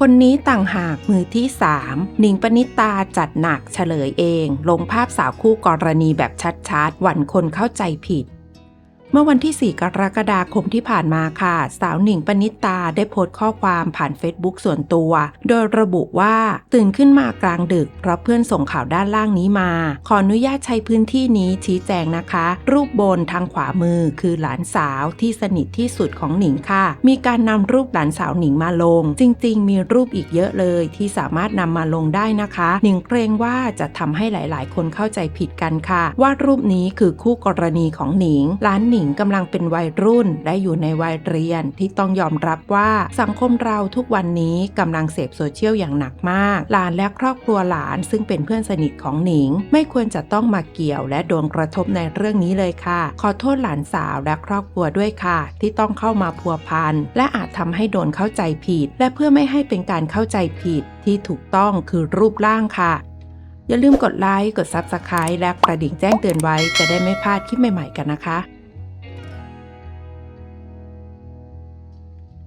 คนนี้ต่างหากมือที่สามหนิงปณิตาจัดหนักเฉลยเอง ลงภาพสาวคู่กรณีแบบชัดๆ หวั่นคนเข้าใจผิด เมื่อวันที่ 4 กรกฎาคมที่ผ่านมาค่ะ สาวหนิงปณิตาได้โพสต์ข้อความผ่าน Facebook ส่วนตัว โดยระบุว่าตื่นขึ้นมากลางดึก เพราะเพื่อนส่งข่าวด้านล่างนี้มา ขออนุญาตใช้พื้นที่นี้ชี้แจงนะคะ รูปบนทางขวามือคือหลานสาวที่สนิทที่สุดของหนิงค่ะ มีการนำรูปหลานสาวหนิงมาลง จริง ๆ มีรูปอีกเยอะเลยที่สามารถนำมาลงได้นะคะ หนิงเกรงว่าจะทำให้หลาย ๆ คนเข้าใจผิดกันค่ะ ว่ารูปนี้คือคู่กรณีของหนิงหลานหนิงกำลังเป็นวัยรุ่น และอยู่ในวัยเรียนที่ต้องยอมรับว่าสังคมเราทุกวันนี้กำลังเสพโซเชียลอย่างหนักมาก หลานและครอบครัวหลานซึ่งเป็นเพื่อนสนิทของหนิง ไม่ควรจะต้องมาเกี่ยวและโดนกระทบในเรื่องนี้เลยค่ะ ขอโทษหลานสาวและครอบครัวด้วยค่ะ ที่ต้องเข้ามาพัวพันและอาจทำให้โดนเข้าใจผิด และเพื่อไม่ให้เป็นการเข้าใจผิดที่ถูกต้องคือรูปร่างค่ะ อย่าลืมกดไลค์ กด Subscribe และกระดิ่งแจ้งเตือนไว้จะได้ไม่พลาดคลิปใหม่ๆกันนะคะ